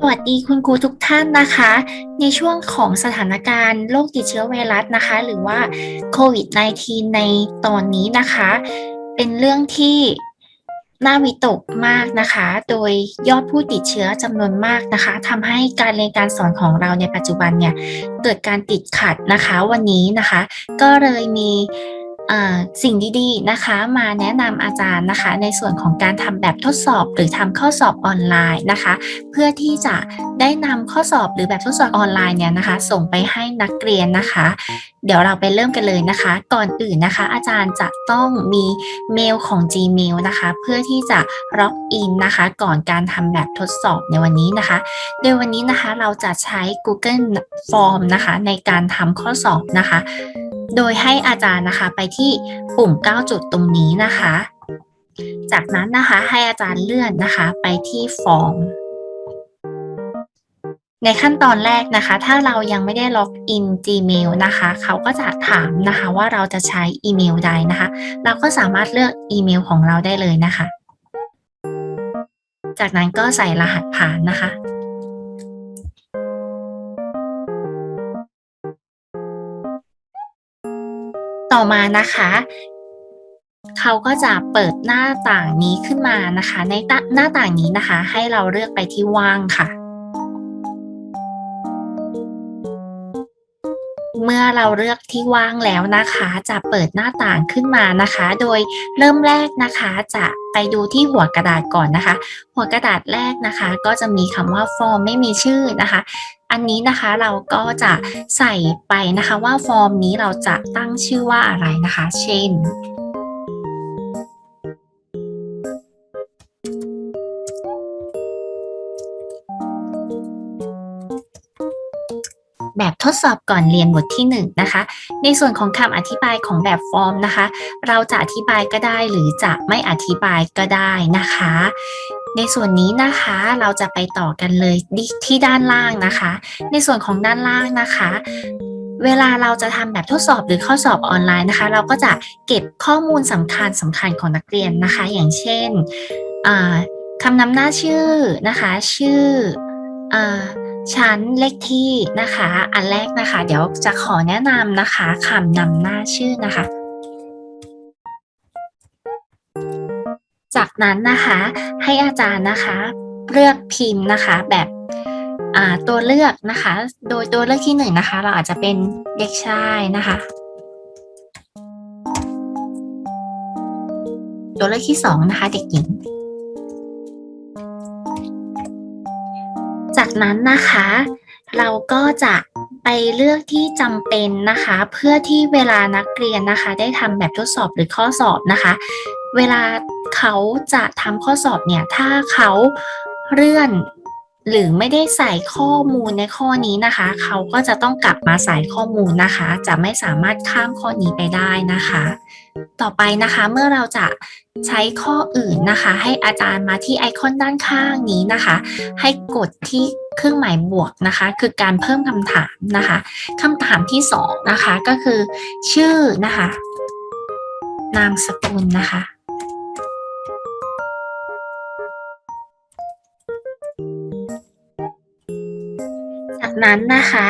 สวัสดีคุณครูทุกท่านนะคะ ในช่วงของสถานการณ์โรคติดเชื้อไวรัสนะคะ หรือว่าโควิด -19 ในตอนนี้นะคะ เป็นเรื่องที่น่าวิตกมากนะคะ โดยยอดผู้ติดเชื้อจำนวนมากนะคะทำให้การเรียนการสอนของเราในปัจจุบันเนี่ย เกิดการติดขัดนะคะวันนี้นะคะ ก็เลยมี สิ่งดีๆนะคะ มาแนะนำอาจารย์นะคะ ในส่วนของการทำแบบทดสอบหรือทำข้อสอบออนไลน์นะคะ เพื่อที่จะได้นำข้อสอบหรือแบบทดสอบออนไลน์เนี่ยนะคะ ส่งไปให้นักเรียนนะคะ เดี๋ยวเราไปเริ่มกันเลยนะคะ ก่อนอื่นนะคะ อาจารย์จะต้องมีเมลของ Gmail นะคะ เพื่อที่จะล็อกอินนะคะ ก่อนการทำแบบทดสอบในวันนี้นะคะ โดยวันนี้นะคะเราจะใช้ Google Form นะคะ ในการทำข้อสอบนะคะ โดยให้อาจารย์นะคะไปที่ปุ่ม 9 จุดตรงนี้นะคะ จากนั้นนะคะให้อาจารย์เลื่อนนะคะไปที่ฟอร์ม ในขั้นตอนแรกนะคะ ถ้าเรายังไม่ได้ล็อกอิน Gmail นะคะ เขาก็จะถามนะคะว่าเราจะใช้อีเมลใดนะคะ เราก็สามารถเลือกอีเมลของเราได้เลยนะคะ จากนั้นก็ใส่รหัสผ่านนะคะ ต่อมานะคะเขาก็จะเปิดหน้าต่างนี้ขึ้นมานะคะ ในหน้าต่างนี้นะคะ ให้เราเลือกไปที่ว่างค่ะ เมื่อเราเลือกที่ว่างแล้วนะคะ จะเปิดหน้าต่างขึ้นมานะคะ โดยเริ่มแรกนะคะจะไปดูที่หัวกระดาษก่อนนะคะ หัวกระดาษแรกนะคะ ก็จะมีคำว่าฟอร์มไม่มีชื่อนะคะ อันนี้นะคะเราก็จะใส่ไปนะคะว่าฟอร์มนี้เราจะตั้งชื่อว่าอะไรนะคะ เช่น แบบทดสอบก่อนเรียนบทที่1นนะคะ ในส่วนของคำอธิบายของแบบฟอร์มนะคะ เราจะอธิบายก็ได้หรือจะไม่อธิบายก็ได้นะคะ ในส่วนนี้นะคะเราจะไปต่อกันเลยที่ด้านล่างนะคะ ในส่วนของด้านล่างนะคะเวลาเราจะทำแบบทดสอบหรือข้อสอบออนไลน์นะคะ เราก็จะเก็บข้อมูลสำคัญสำคัญของนักเรียนนะคะ อย่างเช่นคำนำหน้าชื่อนะคะ ชื่ออ ชั้นเลขที่นะคะ อันแรกนะคะ เดี๋ยวจะขอแนะนำนะคะคำนำหน้าชื่อนะคะ จากนั้นนะคะให้อาจารย์นะคะ เลือกพิมพ์นะคะแบบตัวเลือกนะคะ โดยตัวเลือกที่หนึ่งนะคะ เราอาจจะเป็นเด็กชายนะคะ ตัวเลือกที่สองนะคะ เด็กหญิง จากนั้นนะคะ เราก็จะไปเลือกที่จำเป็นนะคะ เพื่อที่เวลานักเรียนนะคะ ได้ทำแบบทดสอบหรือข้อสอบนะคะ เวลาเขาจะทำข้อสอบเนี่ย ถ้าเขาเลื่อนหรือไม่ได้ใส่ข้อมูลในข้อนี้นะคะ เขาก็จะต้องกลับมาใส่ข้อมูลนะคะ จะไม่สามารถข้ามข้อนี้ไปได้นะคะ ต่อไปนะคะเมื่อเราจะใช้ข้ออื่นนะคะ ให้อาจารย์มาที่ไอคอนด้านข้างนี้นะคะ ให้กดที่เครื่องหมายบวกนะคะ คือการเพิ่มคำถามนะคะคำถามที่สองนะคะก็คือ ชื่อนะคะ นามสกุลนะคะ นั้นนะคะ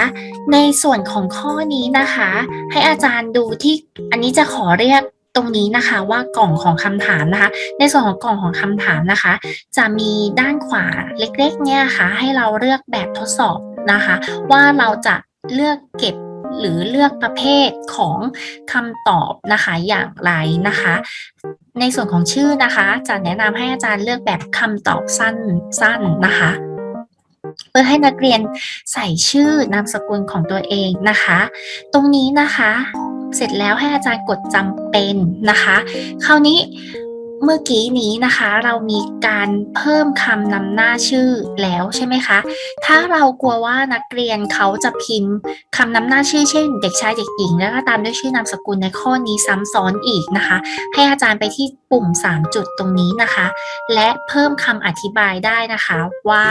ในส่วนของข้อนี้นะคะ ให้อาจารย์ดูที่อันนี้จะขอเรียกตรงนี้นะคะว่ากล่องของคำถามนะคะ ในส่วนของกล่องของคำถามนะคะ จะมีด้านขวาเล็กๆเนี่ยค่ะ ให้เราเลือกแบบทดสอบนะคะ ว่าเราจะเลือกเก็บหรือเลือกประเภทของคำตอบนะคะอย่างไรนะคะ ในส่วนของชื่อนะคะ จะแนะนำให้อาจารย์เลือกแบบคำตอบสั้นๆนะคะ เพื่อให้นักเรียนใส่ชื่อนามสกุลของตัวเองนะคะ ตรงนี้นะคะ เสร็จแล้วให้อาจารย์กดจำเป็นนะคะ คราวนี้เมื่อกี้นี้นะคะเรามีการเพิ่มคำนำหน้าชื่อแล้วใช่ไหมคะ ถ้าเรากลัวว่านักเรียนเขาจะพิมพ์คำนำหน้าชื่อเช่น เด็กชายเด็กหญิง แล้วก็ตามด้วยชื่อนามสกุลในข้อนี้ซ้ำซ้อนอีกนะคะ ให้อาจารย์ไปที่ปุ่ม 3 จุดตรงนี้นะคะ และเพิ่มคำอธิบายได้นะคะว่า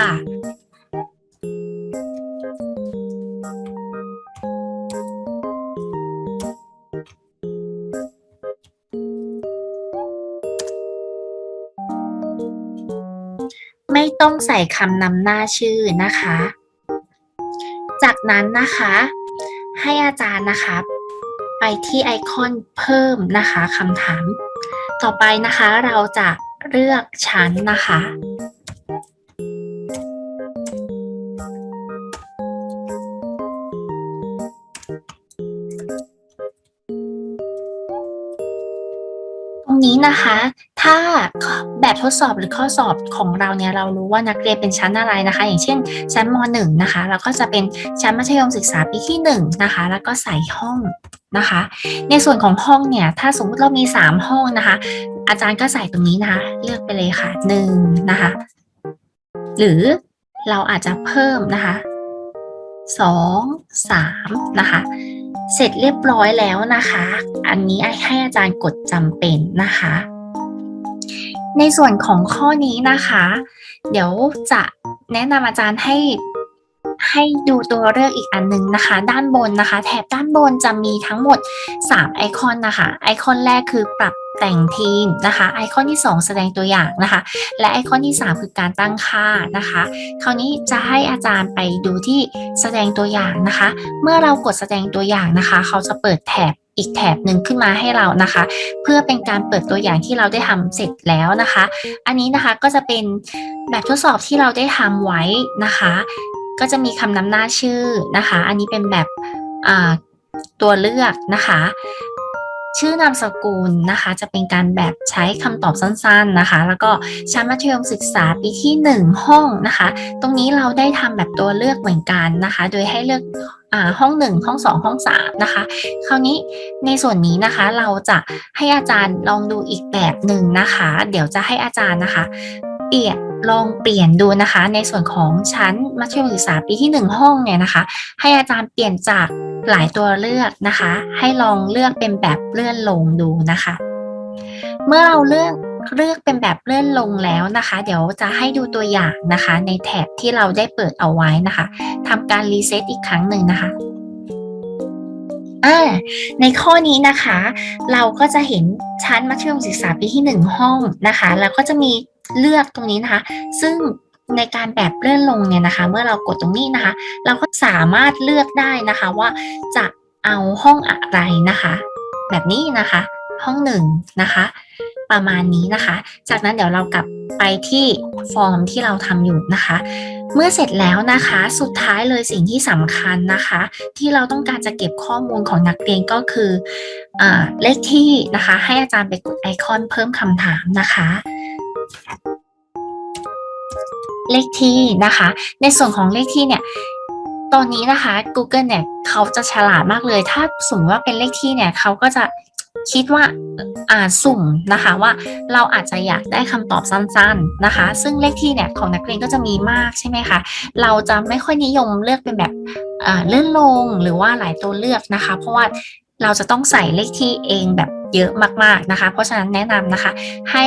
ไม่ต้องใส่คำนำหน้าชื่อนะคะ จากนั้นนะคะ ให้อาจารย์นะคะ ไปที่ไอคอนเพิ่มนะคะคำถาม ต่อไปนะคะเราจะเลือกชั้นนะคะ นี้นะคะ ถ้าแบบทดสอบหรือข้อสอบของเราเนี่ยเรารู้ว่านักเรียนเป็นชั้นอะไรนะคะ อย่างเช่น ชั้นม .1 นะคะแล้วก็จะเป็นชั้นมัธยมศึกษาปีที่1นะคะ แล้วก็ใส่ห้องนะคะ ในส่วนของห้องเนี่ย ถ้าสมมติเรามี 3 ห้องนะคะ อาจารย์ก็ใส่ตรงนี้นะคะ เลือกไปเลยค่ะ1นะคะ หรือเราอาจจะเพิ่มนะคะ2 3นะคะ เสร็จเรียบร้อยแล้วนะคะ อันนี้ให้อาจารย์กดจำเป็นนะคะ ในส่วนของข้อนี้นะคะ เดี๋ยวจะแนะนำอาจารย์ให้ให้ดูตัวเลือกอีกอันหนึงนะคะ ด้านบนนะคะ แถบด้านบนจะมีทั้งหมด 3 ไอคอนนะคะ ไอคอนแรกคือปรับ แต่งทีมนะคะ ไอคอนที่ 2 แสดงตัวอย่างนะคะ และไอคอนที่ 3 คือการตั้งค่านะคะ คราวนี้จะให้อาจารย์ไปดูที่แสดงตัวอย่างนะคะ เมื่อเรากดแสดงตัวอย่างนะคะ เขาจะเปิดแถบอีกแถบหนึ่งขึ้นมาให้เรานะคะ เพื่อเป็นการเปิดตัวอย่างที่เราได้ทำเสร็จแล้วนะคะ อันนี้นะคะก็จะเป็นแบบทดสอบที่เราได้ทำไว้นะคะ ก็จะมีคำนำหน้าชื่อนะคะ อันนี้เป็นแบบตัวเลือกนะคะ ชื่อนามสกุลนะคะ จะเป็นการแบบใช้คำตอบสั้นๆนะคะ แล้วก็ชั้นมัธยมศึกษาปีที่ 1 ห้องนะคะ ตรงนี้เราได้ทำแบบตัวเลือกเหมือนกันนะคะ โดยให้เลือกอ่าห้อง 1 ห้อง 2 ห้อง 3 นะคะ คราวนี้ในส่วนนี้นะคะเราจะให้อาจารย์ลองดูอีกแบบหนึ่งนะคะ เดี๋ยวจะให้อาจารย์นะคะ เปลี่ยน ลองเปลี่ยนดูนะคะ ในส่วนของชั้นมัธยมศึกษาปีที่ 1 ห้องเนี่ยนะคะ ให้อาจารย์เปลี่ยนจากหลายตัวเลือกนะคะ ให้ลองเลือกเป็นแบบเลื่อนลงดูนะคะ เมื่อเราเลือกเลือกเป็นแบบเลื่อนลงแล้วนะคะ เดี๋ยวจะให้ดูตัวอย่างนะคะ ในแถบที่เราได้เปิดเอาไว้นะคะทำการรีเซ็ตอีกครั้งหนึ่งนะคะในข้อนี้นะคะ เราก็จะเห็นชั้นมัธยมศึกษาปีที่ 1 ห้องนะคะ แล้วก็จะมี เลือกตรงนี้นะคะ ซึ่งในการแบบเลื่อนลงเนี่ยนะคะ เมื่อเรากดตรงนี้นะคะ เราก็สามารถเลือกได้นะคะว่าจะเอาห้องอะไรนะคะ แบบนี้นะคะ ห้องหนึ่งนะคะ ประมาณนี้นะคะ จากนั้นเดี๋ยวเรากลับไปที่ฟอร์มที่เราทำอยู่นะคะ เมื่อเสร็จแล้วนะคะ สุดท้ายเลยสิ่งที่สำคัญนะคะ ที่เราต้องการจะเก็บข้อมูลของนักเรียนก็คืออเลขที่นะคะ ให้อาจารย์ไปกดไอคอนเพิ่มคำถามนะคะ เลขที่นะคะ ในส่วนของเลขที่เนี่ยตอนนี้นะคะ Google เนี่ยเขาจะฉลาดมากเลย ถ้าสมมติว่าเป็นเลขที่เนี่ยเขาก็จะคิดว่าอ่าสุ่มนะคะว่าเราอาจจะอยากได้คำตอบสั้น ๆนะคะ ซึ่งเลขที่เนี่ยของนักเรียนก็จะมีมากใช่ไหมคะเราจะไม่ค่อยนิยมเลือกเป็นแบบเลื่อนลงหรือว่าหลายตัวเลือกนะคะ เพราะว่าเราจะต้องใส่เลขที่เองแบบ เยอะมากๆนะคะ เพราะฉะนั้นแนะนำนะคะให้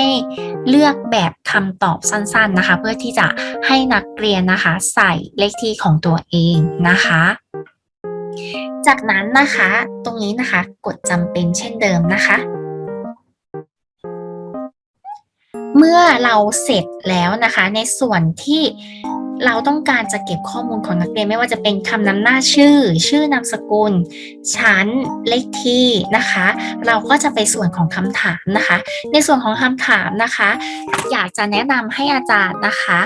เลือกแบบคำตอบสั้นๆนะคะ เพื่อที่จะให้นักเรียนนะคะ ใส่เลขที่ของตัวเองนะคะ จากนั้นนะคะ ตรงนี้นะคะกดจำเป็นเช่นเดิมนะคะเมื่อเราเสร็จแล้วนะคะในส่วนที่ เราต้องการจะเก็บข้อมูลของนักเรียนไม่ว่าจะเป็นคำนำหน้าชื่อ ชื่อนามสกุล ชั้น เลขที่นะคะ เราก็จะไปส่วนของคำถามนะคะ ในส่วนของคำถามนะคะ อยากจะแนะนำให้อาจารย์นะคะ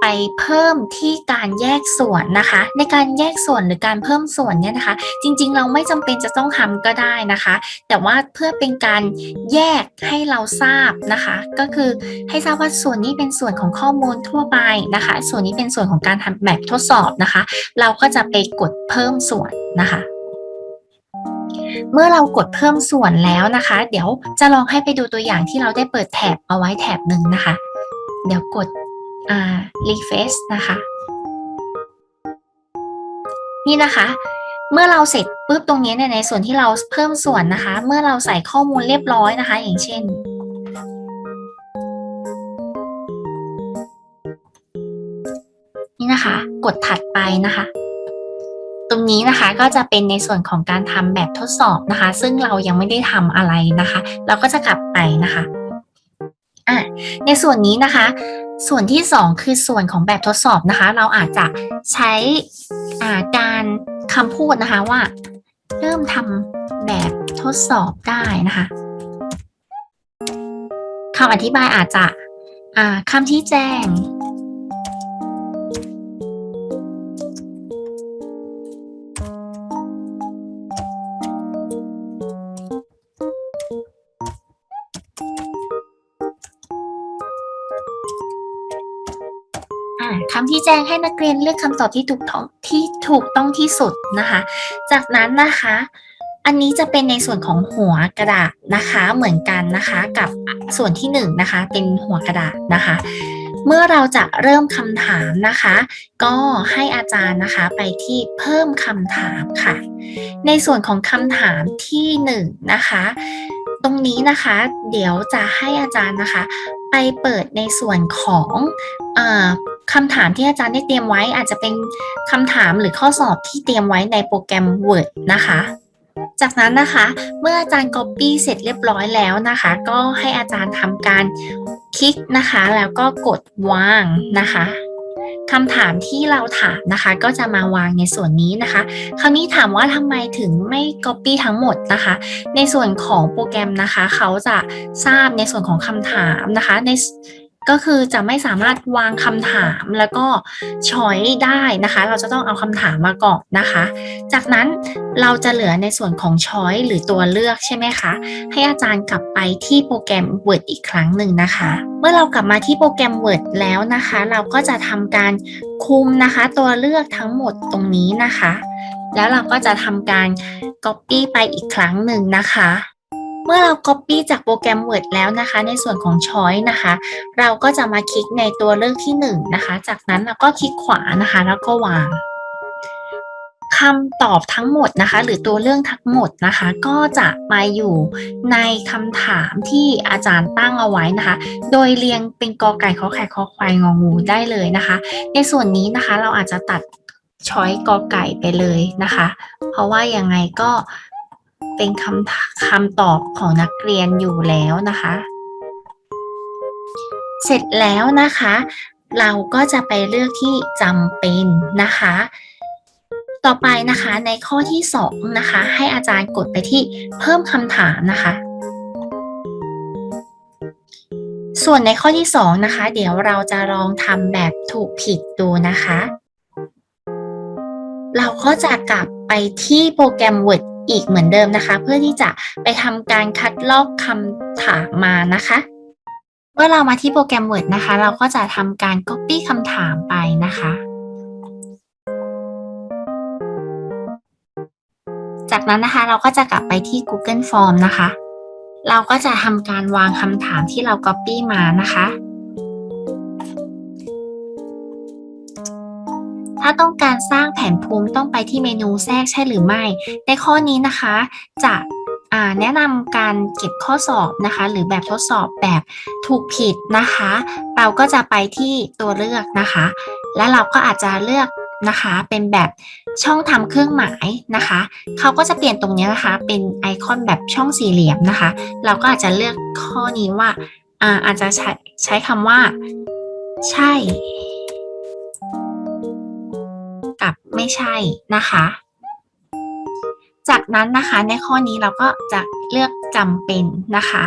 ไปเพิ่มที่การแยกส่วนนะคะ ในการแยกส่วนหรือการเพิ่มส่วนเนี่ยนะคะ จริงๆ เราไม่จำเป็นจะต้องทำก็ได้นะคะ แต่ว่าเพื่อเป็นการแยกให้เราทราบนะคะ ก็คือให้ทราบว่าส่วนนี้เป็นส่วนของข้อมูลทั่วไปนะคะ ส่วนนี้เป็นส่วนวนของการทำแบบทดสอบนะคะ เราก็จะไปกดเพิ่มส่วนนะคะเมื่อเรากดเพิ่มส่วนแล้วนะคะ เดี๋ยวจะลองให้ไปดูตัวอย่างที่เราได้เปิดแถบเอาไว้แถบหนึ่งนะคะ เดี๋ยวกดอ่า refresh นะคะ นี่นะคะ เมื่อเราเสร็จปุ๊บตรงนี้เนี่ยในส่วนที่เราเพิ่มส่วนนะคะ เมื่อเราใส่ข้อมูลเรียบร้อยนะคะ อย่างเช่น นะคะ กดถัดไปนะคะ ตรงนี้นะคะก็จะเป็นในส่วนของการทำแบบทดสอบนะคะ ซึ่งเรายังไม่ได้ทำอะไรนะคะ เราก็จะกลับไปนะคะอะในส่วนนี้นะคะ ส่วนที่สองคือส่วนของแบบทดสอบนะคะ เราอาจจะใช้การคำพูดนะคะว่า เริ่มทำแบบทดสอบได้นะคะคำอธิบายอาจจะคำที่แจ้ง ที่แจ้งให้นักเรียนเลือกคำตอบที่ถูกต้องที่ถูกต้องที่สุดนะคะ จากนั้นนะคะ อันนี้จะเป็นในส่วนของหัวกระดาษนะคะเหมือนกันนะคะกับส่วนที่หนึ่งนะคะเป็นหัวกระดาษนะคะ เมื่อเราจะเริ่มคำถามนะคะ ก็ให้อาจารย์นะคะไปที่เพิ่มคำถามค่ะ ในส่วนของคำถามที่หนึ่งนะคะตรงนี้นะคะเดี๋ยวจะให้อาจารย์นะคะ ไปเปิดในส่วนของอ คำถามที่อาจารย์ได้เตรียมไว้ อาจจะเป็นคำถามหรือข้อสอบที่เตรียมไว้ในโปรแกรม Word นะคะ จากนั้นนะคะ เมื่ออาจารย์ Copy เสร็จเรียบร้อยแล้วนะคะ ก็ให้อาจารย์ทำการคลิกนะคะ แล้วก็กดวางนะคะคำถามที่เราถามนะคะ ก็จะมาวางในส่วนนี้นะคะ คราวนี้ถามว่าทำไมถึงไม่ Copy ทั้งหมดนะคะ ในส่วนของโปรแกรมนะคะ เขาจะทราบในส่วนของคำถามนะคะ ใน ก็คือจะไม่สามารถวางคำถามแล้วก็ช้อยได้นะคะ เราจะต้องเอาคำถามมาก่อนนะคะ จากนั้นเราจะเหลือในส่วนของช้อยหรือตัวเลือกใช่ไหมคะ ให้อาจารย์กลับไปที่โปรแกรม Word อีกครั้งหนึ่งนะคะ เมื่อเรากลับมาที่โปรแกรม Word แล้วนะคะ เราก็จะทำการคุมนะคะ ตัวเลือกทั้งหมดตรงนี้นะคะ แล้วเราก็จะทำการ Copy ไปอีกครั้งหนึ่งนะคะ มื่อเรา Copy จากโปรแกรม Word แล้วนะคะ ในส่วนของ Choice นะคะ เราก็จะมาคลิกในตัวเลือกที่1นงนะคะ จากนั้นเราก็คลิกขวานะคะ แล้วก็วางคำตอบทั้งหมดนะคะ หรือตัวเรื่องทั้งหมดนะคะ ก็จะมาอยู่ในคำถามที่อาจารย์ตั้งเอาไว้นะคะ โดยเรียงเป็นกอไก่ขอไข่คอควายงองูได้เลยนะคะ ในส่วนนี้นะคะเราอาจจะตัดช้อยกอไก่ไปเลยนะคะ เพราะว่ายังไงก็ เป็นคำคำตอบของนักเรียนอยู่แล้วนะคะ เสร็จแล้วนะคะ เราก็จะไปเลือกที่จำเป็นนะคะ ต่อไปนะคะในข้อที่2นะคะให้อาจารย์กดไปที่เพิ่มคำถามนะคะส่วนในข้อที่ 2 นะคะ เดี๋ยวเราจะลองทำแบบถูกผิดดูนะคะ เราก็จะกลับไปที่โปรแกรม Word อีกเหมือนเดิมนะคะ เพื่อที่จะไปทำการคัดลอกคำถามมานะคะเมื่อเรามาที่โปรแกรม Word นะคะ เราก็จะทำการ Copy คำถามไปนะคะ จากนั้นนะคะเราก็จะกลับไปที่ Google Form นะคะ เราก็จะทำการวางคำถามที่เรา Copy มานะคะาต้องการสร้างแผนภูมิต้องไปที่เมนูแทรกใช่หรือไม่ ในข้อนี้นะคะ จะแนะนำการเก็บข้อสอบนะคะ หรือแบบทดสอบแบบถูกผิดนะคะ เราก็จะไปที่ตัวเลือกนะคะ และเราก็อาจจะเลือกนะคะเป็นแบบช่องทำเครื่องหมายนะคะเขาก็จะเปลี่ยนตรงนี้นะคะ เป็นไอคอนแบบช่องสี่เหลี่ยมนะคะ เราก็อาจจะเลือกข้อนี้ว่าอาอาจจะใช้ใช้คำว่า ใช่ ไม่ใช่นะคะ จากนั้นนะคะในข้อนี้เราก็จะเลือกจำเป็นนะคะ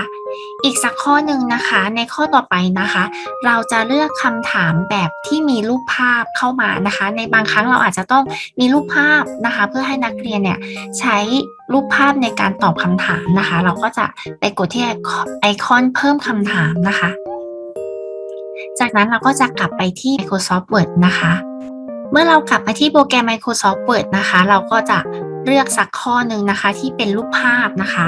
อีกสักข้อหนึ่งนะคะในข้อต่อไปนะคะ เราจะเลือกคำถามแบบที่มีรูปภาพเข้ามานะคะ ในบางครั้งเราอาจจะต้องมีรูปภาพนะคะ เพื่อให้นักเรียนเนี่ยใช้รูปภาพในการตอบคำถามนะคะ เราก็จะไปกดที่ไอคอนเพิ่มคำถามนะคะ จากนั้นเราก็จะกลับไปที่ Microsoft Word นะคะ เมื่อเรากลับมาที่โปรแกรม Microsoft Word นะคะ เราก็จะเลือกสักข้อหนึ่งนะคะ ที่เป็นรูปภาพนะคะ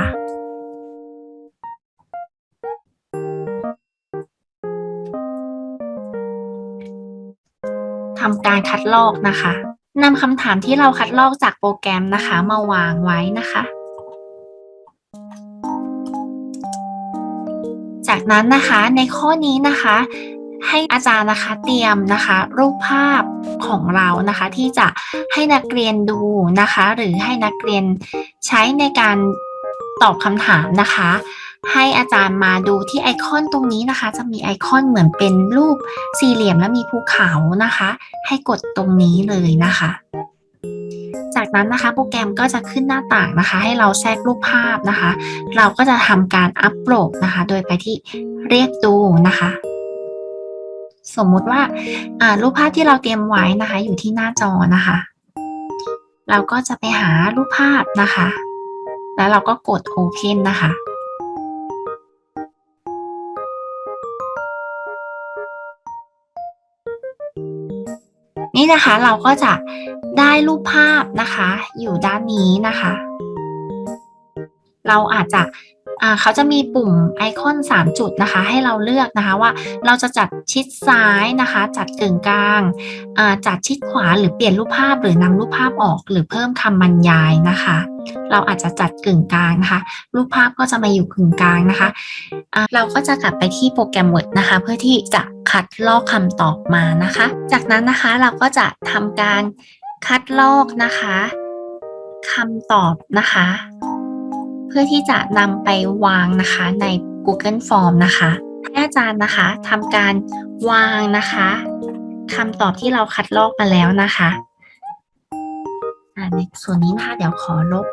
ทำการคัดลอกนะคะนำคำถามที่เราคัดลอกจากโปรแกรมนะคะ มาวางไว้นะคะ จากนั้นนะคะในข้อนี้นะคะ ให้อาจารย์นะคะเตรียมนะคะ รูปภาพของเรานะคะ ที่จะให้นักเรียนดูนะคะ หรือให้นักเรียนใช้ในการตอบคำถามนะคะ ให้อาจารย์มาดูที่ไอคอนตรงนี้นะคะ จะมีไอคอนเหมือนเป็นรูปสี่เหลี่ยมและมีภูเขานะคะ ให้กดตรงนี้เลยนะคะจากนั้นนะคะโปรแกรมก็จะขึ้นหน้าต่างนะคะ ให้เราแทรกรูปภาพนะคะ เราก็จะทำการอัปโหลดนะคะ โดยไปที่เรียกดูนะคะ สมมุติว่ารูปภาพที่เราเตรียมไว้นะคะ อยู่ที่หน้าจอนะคะ เราก็จะไปหารูปภาพนะคะ แล้วเราก็กด Open นะคะนี่นะคะเราก็จะได้รูปภาพนะคะ อยู่ด้านนี้นะคะ เราอาจจะ เขาจะมีปุ่มไอคอน 3 จุดนะคะ ให้เราเลือกนะคะว่าเราจะจัดชิดซ้ายนะคะ จัดกึ่งกลางจัดชิดขวาหรือเปลี่ยนรูปภาพหรือนำรูปภาพออกหรือเพิ่มคำบรรยายนะคะ เราอาจจะจัดกึ่งกลางนะคะ รูปภาพก็จะมาอยู่กึ่งกลางนะคะเราก็จะกลับไปที่โปรแกรม Word นะคะ เพื่อที่จะคัดลอกคำตอบมานะคะ จากนั้นนะคะเราก็จะทำการคัดลอกนะคะคำตอบนะคะ พื่อที่จะนำไปวางนะคะใน Google Form นะคะให้อาจารย์นะคะทำการวางนะคะคำตอบที่เราคัดลอกมาแล้วนะคะในส่วนนี้นะคะเดี๋ยวขอลบ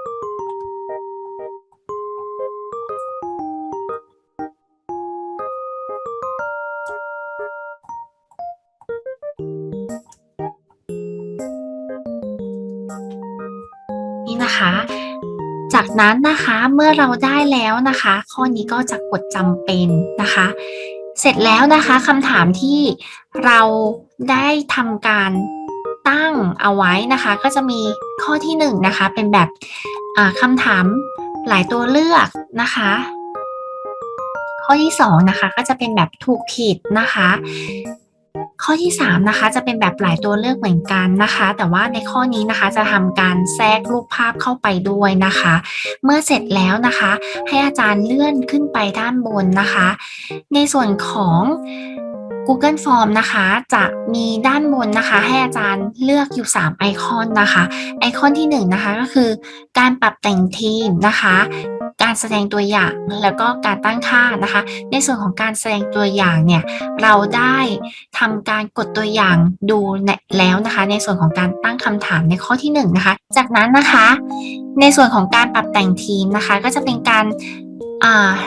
นี่นะคะ จากนั้นนะคะเมื่อเราได้แล้วนะคะ ข้อนี้ก็จะกดจำเป็นนะคะ เสร็จแล้วนะคะคำถามที่เราได้ทำการตั้งเอาไว้นะคะ ก็จะมีข้อที่1นนะคะเป็นแบบคำถามหลายตัวเลือกนะคะ ข้อที่2นะคะก็จะเป็นแบบถูกผิดนะคะ ข้อที่ 3 นะคะ จะเป็นแบบหลายตัวเลือกเหมือนกันนะคะ แต่ว่าในข้อนี้นะคะจะทำการแทรกรูปภาพเข้าไปด้วยนะคะ เมื่อเสร็จแล้วนะคะ ให้อาจารย์เลื่อนขึ้นไปด้านบนนะคะ ในส่วนของ Google Form นะคะ จะมีด้านบนนะคะ ให้อาจารย์เลือกอยู่ 3 ไอคอนนะคะ ไอคอนที่1นนะคะก็คือการปรับแต่งทีมนะคะ การแสดงตัวอย่างแล้วก็การตั้งค่านะคะ ในส่วนของการแสดงตัวอย่างเนี่ยเราได้ทำการกดตัวอย่างดูแล้วนะคะ ในส่วนของการตั้งคำถามในข้อที่1นนะคะ จากนั้นนะคะ ในส่วนของการปรับแต่งทีมนะคะ ก็จะเป็นการ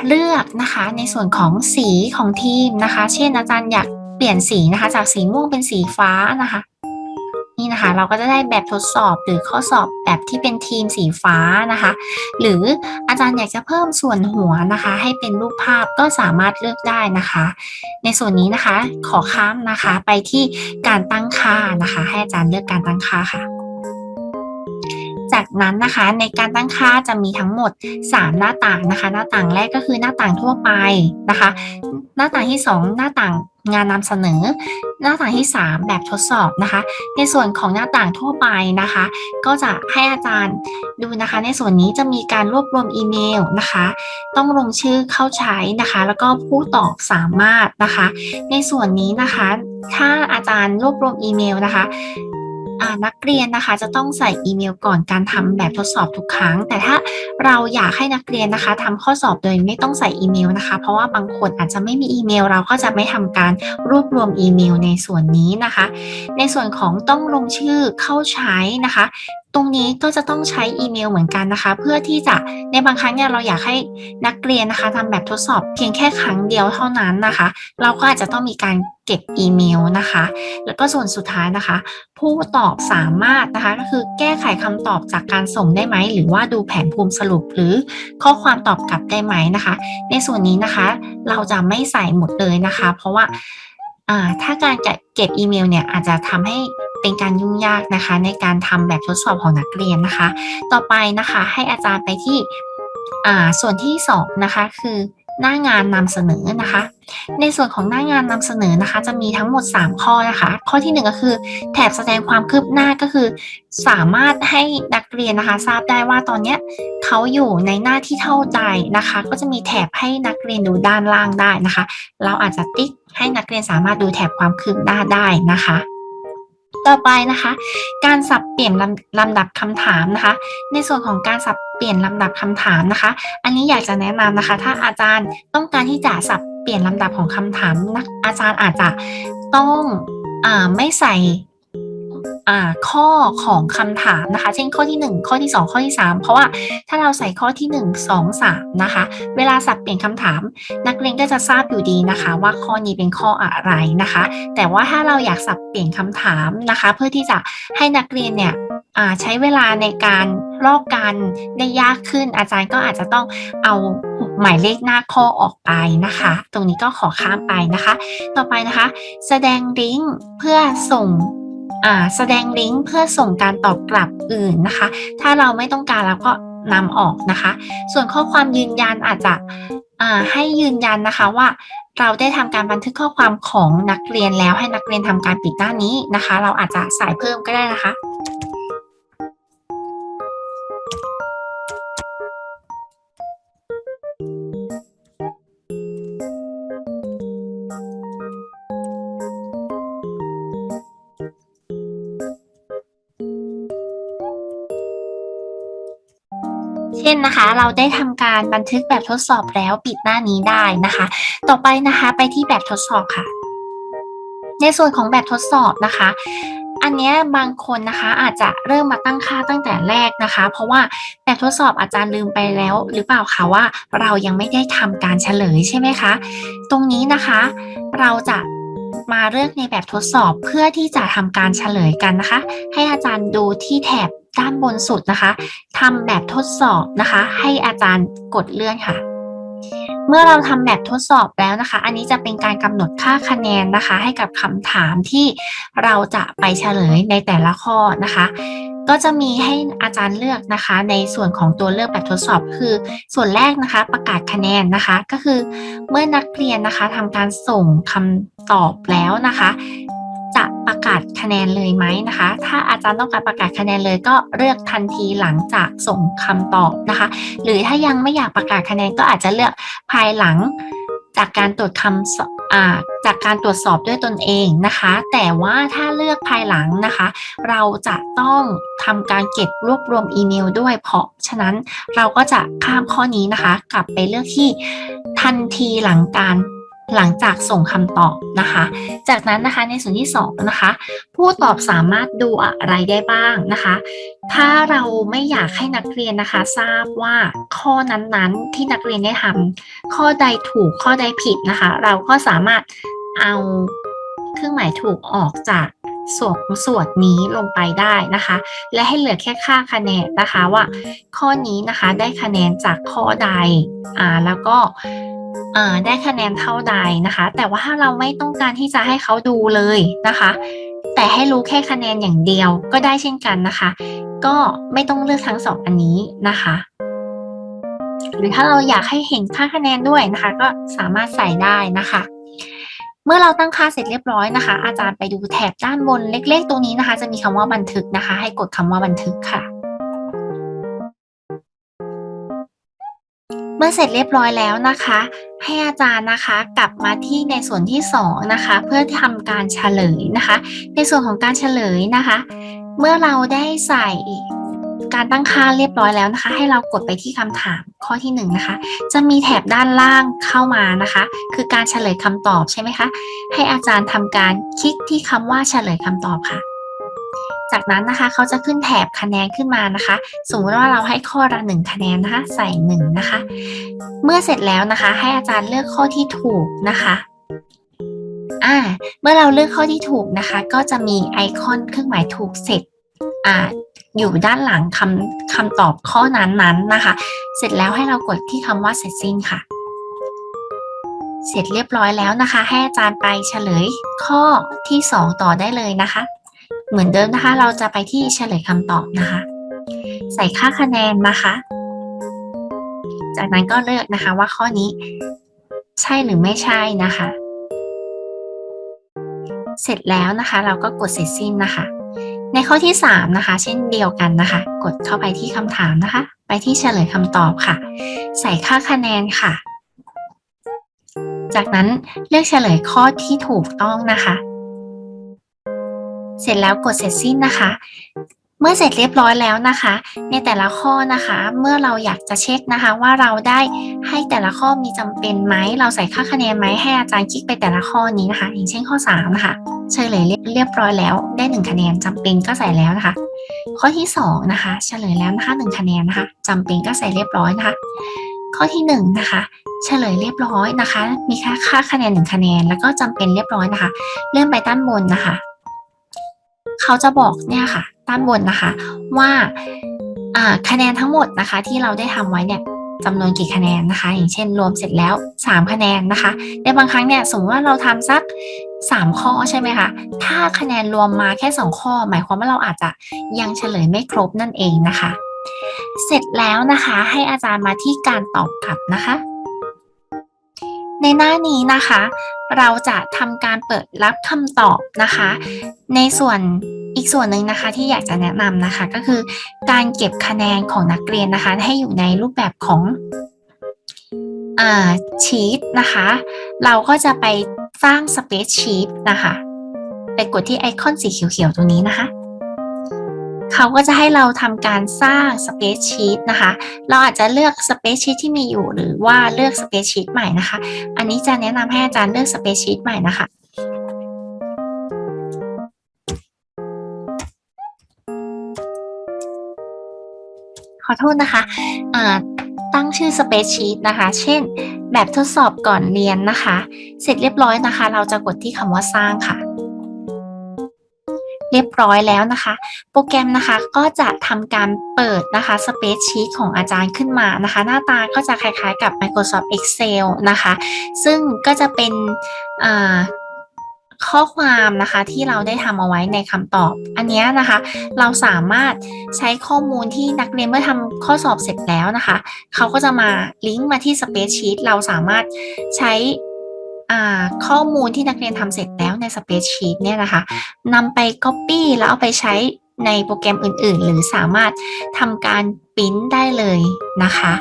เลือกนะคะในส่วนของสีของทีมนะคะ เช่นอาจารย์อยากเปลี่ยนสีนะคะ จากสีม่วงเป็นสีฟ้านะคะนี่นะคะเราก็จะได้แบบทดสอบหรือข้อสอบแบบที่เป็นทีมสีฟ้านะคะ หรืออาจารย์อยากจะเพิ่มส่วนหัวนะคะ ให้เป็นรูปภาพก็สามารถเลือกได้นะคะ ในส่วนนี้นะคะขอข้ามนะคะไปที่การตั้งค่านะคะ ให้อาจารย์เลือกการตั้งค่าค่ะ จากนั้นนะคะในการตั้งค่าจะมีทั้งหมด 3 หน้าต่างนะคะ หน้าต่างแรกก็คือหน้าต่างทั่วไปนะคะ หน้าต่างที่ 2 หน้าต่างงานนำเสนอ หน้าต่างที่ 3 แบบทดสอบนะคะ ในส่วนของหน้าต่างทั่วไปนะคะ ก็จะให้อาจารย์ดูนะคะ ในส่วนนี้จะมีการรวบรวมอีเมลนะคะ ต้องลงชื่อเข้าใช้นะคะ แล้วก็ผู้ตอบสามารถนะคะ ในส่วนนี้นะคะ ถ้าอาจารย์รวบรวมอีเมลนะคะ นักเรียนนะคะจะต้องใส่อีเมลก่อนการทำแบบทดสอบทุกครั้ง แต่ถ้าเราอยากให้นักเรียนนะคะทำข้อสอบโดยไม่ต้องใส่อีเมลนะคะ เพราะว่าบางคนอาจจะไม่มีอีเมล เราก็จะไม่ทำการรวบรวมอีเมลในส่วนนี้นะคะ ในส่วนของต้องลงชื่อเข้าใช้นะคะ ตรงนี้ก็จะต้องใช้อีเมลเหมือนกันนะคะ เพื่อที่จะในบางครั้งเนี่ยเราอยากให้นักเรียนนะคะทำแบบทดสอบเพียงแค่ครั้งเดียวเท่านั้นนะคะ เราก็อาจจะต้องมีการเก็บอีเมลนะคะ แล้วก็ส่วนสุดท้ายนะคะ ผู้ตอบสามารถนะคะก็คือแก้ไขคำตอบจากการส่งได้ไหม หรือว่าดูแผนภูมิสรุปหรือข้อความตอบกลับได้ไหมนะคะ ในส่วนนี้นะคะ เราจะไม่ใส่หมดเลยนะคะ เพราะว่าถ้าการเก็บอีเมลเนี่ยอาจจะทำให้ เป็นการยุ่งยากนะคะ ในการทำแบบทดสอบของนักเรียนนะคะ ต่อไปนะคะให้อาจารย์ไปที่ส่วนที่2นะคะคือหน้างานนำเสนอนะคะ ในส่วนของหน้างานนำเสนอนะคะ จะมีทั้งหมด 3 ข้อนะคะ ข้อที่1ก็คือแถบแสดงความคืบหน้าก็คือ สามารถให้นักเรียนนะคะ ทราบได้ว่าตอนนี้เขาอยู่ในหน้าที่เท่าใดนะคะ ก็จะมีแถบให้นักเรียนดูด้านล่างได้นะคะ เราอาจจะติ๊กให้นักเรียนสามารถดูแถบความคืบหน้าได้นะคะ ต่อไปนะคะ การสับเปลี่ยนลำลำดับคำถามนะคะ ในส่วนของการสับเปลี่ยนลำดับคำถามนะคะ อันนี้อยากจะแนะนำนะคะ ถ้าอาจารย์ต้องการที่จะสับเปลี่ยนลำดับของคำถามนะอาจารย์อาจจะต้องอไม่ใส่ ข้อของคำถามนะคะ เช่นข้อที่ 1 ข้อที่ 2 ข้อที่ 3 เพราะว่าถ้าเราใส่ข้อที่ 1 2 3 นะคะ เวลาสับเปลี่ยนคำถาม นักเรียนก็จะทราบอยู่ดีนะคะ ว่าข้อนี้เป็นข้ออะไรนะคะ แต่ว่าถ้าเราอยากสับเปลี่ยนคำถามนะคะ เพื่อที่จะให้นักเรียนเนี่ยใช้เวลาในการลอกกันได้ยากขึ้น อาจารย์ก็อาจจะต้องเอาหมายเลขหน้าข้อออกไปนะคะ ตรงนี้ก็ขอข้ามไปนะคะ ต่อไปนะคะ แสดงลิงก์เพื่อส่ง แสดงลิงก์เพื่อส่งการตอบกลับอื่นนะคะ ถ้าเราไม่ต้องการเราก็นำออกนะคะ ส่วนข้อความยืนยันอาจจะให้ยืนยันนะคะว่าเราได้ทำการบันทึกข้อความของนักเรียนแล้วให้นักเรียนทำการปิดหน้านี้นะคะ เราอาจจะใส่เพิ่มก็ได้นะคะ เช่นนะคะ เราได้ทำการบันทึกแบบทดสอบแล้วปิดหน้านี้ได้นะคะ ต่อไปนะคะไปที่แบบทดสอบค่ะ ในส่วนของแบบทดสอบนะคะ อันนี้บางคนนะคะอาจจะเริ่มมาตั้งค่าตั้งแต่แรกนะคะ เพราะว่าแบบทดสอบอาจารย์ลืมไปแล้ว หรือเปล่าคะว่า เรายังไม่ได้ทำการเฉลยใช่ไหมคะ ตรงนี้นะคะเราจะมาเลือกในแบบทดสอบเพื่อที่จะทำการเฉลยกันนะคะ ให้อาจารย์ดูที่แถบ ด้านบนสุดนะคะทำแบบทดสอบนะคะ ให้อาจารย์กดเลื่อนค่ะ เมื่อเราทำแบบทดสอบแล้วนะคะ อันนี้จะเป็นการกำหนดค่าคะแนนนะคะ ให้กับคำถามที่เราจะไปเฉลยในแต่ละข้อนะคะก็จะมีให้อาจารย์เลือกนะคะ ในส่วนของตัวเลือกแบบทดสอบคือ ส่วนแรกนะคะ ประกาศคะแนนนะคะ ก็คือเมื่อนักเรียนนะคะทำการส่งคำตอบแล้วนะคะ ประกาศคะแนนเลยไหมนะคะ ถ้าอาจารย์ต้องการประกาศคะแนนเลยก็เลือกทันทีหลังจากส่งคำตอบนะคะ หรือถ้ายังไม่อยากประกาศคะแนนก็อาจจะเลือกภายหลังจากการตรวจคำาจากการตรวจสอบด้วยตนเองนะคะ แต่ว่าถ้าเลือกภายหลังนะคะ เราจะต้องทำการเก็บรวบรวมอีเมลด้วย เพราะฉะนั้นเราก็จะข้ามข้อนี้นะคะ กลับไปเลือกที่ทันทีหลังการ หลังจากส่งคำตอบนะคะ จากนั้นนะคะในส่วนที่2นะคะ ผู้ตอบสามารถดูอะไรได้บ้างนะคะ ถ้าเราไม่อยากให้นักเรียนนะคะ ทราบว่าข้อนั้นๆที่นักเรียนได้ทำข้อใดถูกข้อใดผิดนะคะ เราก็สามารถเอาเครื่องหมายถูกออกจากส่วนส่วนนี้ลงไปได้นะคะ และให้เหลือแค่ค่าคะแนนนะคะว่า ข้อนี้นะคะได้คะแนนจากข้อใดอ่าแล้วก็ ได้คะแนนเท่าใดนะคะ แต่ว่าถ้าเราไม่ต้องการที่จะให้เขาดูเลยนะคะ แต่ให้รู้แค่คะแนนอย่างเดียวก็ได้เช่นกันนะคะ ก็ไม่ต้องเลือกทั้งสองอันนี้นะคะ หรือถ้าเราอยากให้เห็นค่าคะแนนด้วยนะคะ ก็สามารถใส่ได้นะคะเมื่อเราตั้งค่าเสร็จเรียบร้อยนะคะ อาจารย์ไปดูแถบด้านบนเล็ก ๆ ตรงนี้นะคะ จะมีคำว่าบันทึกนะคะ ให้กดคำว่าบันทึกค่ะ เมื่อเสร็จเรียบร้อยแล้วนะคะ ให้อาจารย์นะคะกลับมาที่ในส่วนที่2นะคะเพื่อทำการเฉลยนะคะ ในส่วนของการเฉลยนะคะ เมื่อเราได้ใส่การตั้งค่าเรียบร้อยแล้วนะคะ ให้เรากดไปที่คำถามข้อที่1นงนะคะ จะมีแถบด้านล่างเข้ามานะคะ คือการเฉลยคำตอบใช่ไหมคะ ให้อาจารย์ทำการคลิกที่คำว่าเฉลยคำตอบค่ะ จากนั้นนะคะเขาจะขึ้นแถบคะแนนขึ้นมานะคะ สมมติว่าเราให้ข้อละหนึ่งคะแนนนะคะใส่หนึ่งนะคะ เมื่อเสร็จแล้วนะคะ ให้อาจารย์เลือกข้อที่ถูกนะคะอ่าเมื่อเราเลือกข้อที่ถูกนะคะ ก็จะมีไอคอนเครื่องหมายถูกเสร็จอ่าอยู่ด้านหลังคำคำตอบข้อนั้นๆนะคะ เสร็จแล้วให้เรากดที่คำว่าเสร็จสิ้นค่ะ เสร็จเรียบร้อยแล้วนะคะ ให้อาจารย์ไปเฉลยข้อที่ 2 ต่อได้เลยนะคะ เหมือนเดิมนะคะ เราจะไปที่เฉลยคำตอบนะคะ ใส่ค่าคะแนนนะคะ จากนั้นก็เลือกนะคะว่าข้อนี้ ใช่หรือไม่ใช่นะคะ เสร็จแล้วนะคะ เราก็กดเสร็จสิ้นนะคะ ในข้อที่ 3 นะคะ เช่นเดียวกันนะคะ กดเข้าไปที่คำถามนะคะ ไปที่เฉลยคำตอบค่ะ ใส่ค่าคะแนนค่ะ จากนั้นเลือกเฉลยข้อที่ถูกต้องนะคะ เสร็จแล้วกดเสร็จสิ้นนะคะ เมื่อเสร็จเรียบร้อยแล้วนะคะ ในแต่ละข้อนะคะ เมื่อเราอยากจะเช็คนะคะ ว่าเราได้ให้แต่ละข้อมีจำเป็นไหมเราใส่ค่าคะแนนไหมให้อาจารย์คลิกไปแต่ละข้อนี้นะคะ อย่างเช่นข้อ3นะคะเฉลยเรียบร้อยแล้ว ได้1คะแนนจำเป็นก็ใส่แล้วนะคะ ข้อที่2นะคะ เฉลยแล้วนะคะ1คะแนนนะคะจำเป็นก็ใส่เรียบร้อยนะคะ ข้อที่1นะคะเฉลยเรียบร้อยนะคะ มีค่าค่าคะแนน1คะแนน แล้วก็จำเป็นเรียบร้อยนะคะ เลื่อนไปด้านบนนะคะ เขาจะบอกเนี่ยค่ะด้านบนนะคะว่าคะแนนทั้งหมดนะคะ ที่เราได้ทำไว้เนี่ยจำนวนกี่คะแนนนะคะ อย่างเช่น รวมเสร็จแล้ว 3 คะแนนนะคะ ในบางครั้งเนี่ยสมมติว่าเราทำสัก 3 ข้อใช่ไหมคะถ้าคะแนนรวมมาแค่ 2 ข้อ หมายความว่าเราอาจจะยังเฉลยไม่ครบนั่นเองนะคะ เสร็จแล้วนะคะ ให้อาจารย์มาที่การตอบกลับนะคะ ในหน้านี้นะคะ เราจะทำการเปิดรับคำตอบนะคะ ในส่วนอีกส่วนหนึ่งนะคะที่อยากจะแนะนำนะคะก็คือ การเก็บคะแนนของนักเรียนนะคะ ให้อยู่ในรูปแบบของอ่าชีตนะคะ เราก็จะไปสร้างสเปซชีตนะคะ ไปกดที่ไอคอนสีเขียวๆตรงนี้นะคะ เขาก็จะให้เราทำการสร้างสเปซชีตนะคะ เราอาจจะเลือกสเปซชีตที่มีอยู่หรือว่าเลือกสเปซชีตใหม่นะคะ อันนี้จะแนะนำให้อาจารย์เลือกสเปซชีตใหม่นะคะขอโทษนะคะตั้งชื่อ Spreadsheet นะคะ เช่น แบบทดสอบก่อนเรียนนะคะ เสร็จเรียบร้อยนะคะ เราจะกดที่คำว่าสร้างค่ะ เรียบร้อยแล้วนะคะ โปรแกรมนะคะก็จะทำการเปิดนะคะ Spreadsheet ของอาจารย์ขึ้นมานะคะ หน้าตาก็จะคล้ายๆกับ Microsoft Excel นะคะ ซึ่งก็จะเป็นข้อความนะคะที่เราได้ทำเอาไว้ในคำตอบ อันนี้นะคะ เราสามารถใช้ข้อมูลที่นักเรียนเมื่อทำข้อสอบเสร็จแล้วนะคะ เขาก็จะมาลิงก์มาที่ Spreadsheet เราสามารถใช้ ข้อมูลที่นักเรียนทำเสร็จแล้วใน Spreadsheet เนี่ยนะคะนำไป Copy แล้วเอาไปใช้ในโปรแกรมอื่น ๆ หรือสามารถทำการปริ้นได้เลยนะคะ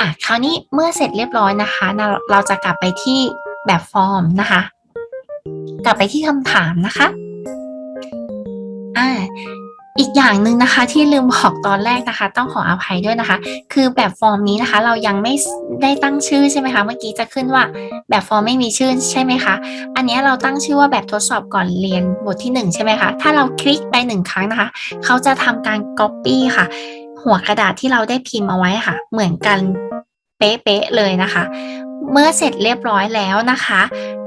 อะคราวนี้เมื่อเสร็จเรียบร้อยนะคะ เราจะกลับไปที่แบบฟอร์มนะคะ กลับไปที่คำถามนะคะอ่า อีกอย่างหนึ่งนะคะที่ลืมบอกตอนแรกนะคะ ต้องขออภัยด้วยนะคะ คือแบบฟอร์มนี้นะคะ เรายังไม่ได้ตั้งชื่อใช่ไหมคะ เมื่อกี้จะขึ้นว่าแบบฟอร์มไม่มีชื่อใช่ไหมคะ อันนี้เราตั้งชื่อว่าแบบทดสอบก่อนเรียนบทที่ 1 ใช่ไหมคะ ถ้าเราคลิกไปหนึ่งครั้งนะคะ เขาจะทำการ Copy ค่ะ หัวกระดาษที่เราได้พิมพ์เอาไว้ค่ะ เหมือนกันเป๊ะๆเลยนะคะ เมื่อเสร็จเรียบร้อยแล้วนะคะ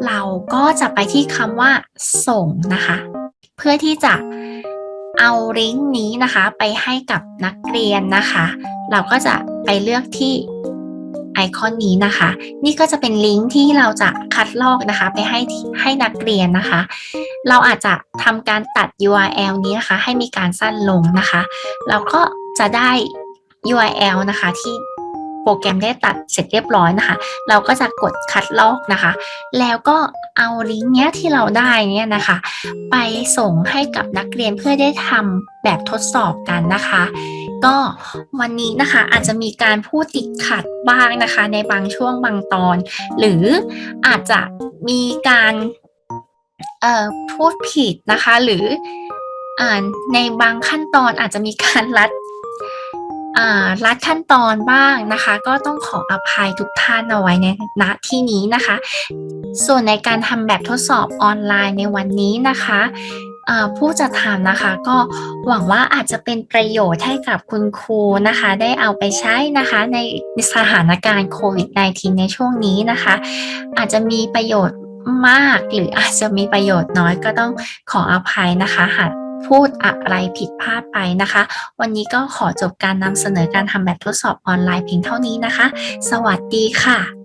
เราก็จะไปที่คำว่าส่งนะคะ เพื่อที่จะ เอาลิงก์นี้นะคะไปให้กับนักเรียนนะคะ เราก็จะไปเลือกที่ไอคอนนี้นะคะ นี่ก็จะเป็นลิงก์ที่เราจะคัดลอกนะคะ ไปให้ให้นักเรียนนะคะ เราอาจจะทำการตัด URL นี้นะคะ ให้มีการสั้นลงนะคะ เราก็จะได้ URL นะคะที่ โปรแกรมได้ตัดเสร็จเรียบร้อยนะคะ เราก็จะกดคัดลอกนะคะ แล้วก็เอาลิงก์เนี้ยที่เราได้เนี่ยนะคะ ไปส่งให้กับนักเรียนเพื่อได้ทำแบบทดสอบกันนะคะ ก็วันนี้นะคะอาจจะมีการพูดติดขัดบ้างนะคะ ในบางช่วงบางตอน หรืออาจจะมีการพูดผิดนะคะ หรือในบางขั้นตอนอาจจะมีการลัด ลัดขั้นตอนบ้างนะคะ ก็ต้องขออภัยทุกท่านเอาไว้ในณที่นี้นะคะ ส่วนในการทำแบบทดสอบออนไลน์ในวันนี้นะคะผู้จัดทำนะคะก็หวังว่าอาจจะเป็นประโยชน์ให้กับคุณครูนะคะ ได้เอาไปใช้นะคะในสถานการณ์โควิด -19 ในช่วงนี้นะคะ อาจจะมีประโยชน์มากหรืออาจจะมีประโยชน์น้อยก็ต้องขออภัยนะคะหาก พูดอะไรผิดพลาดไปนะคะ วันนี้ก็ขอจบการนำเสนอการทำแบบทดสอบออนไลน์เพียงเท่านี้นะคะ สวัสดีค่ะ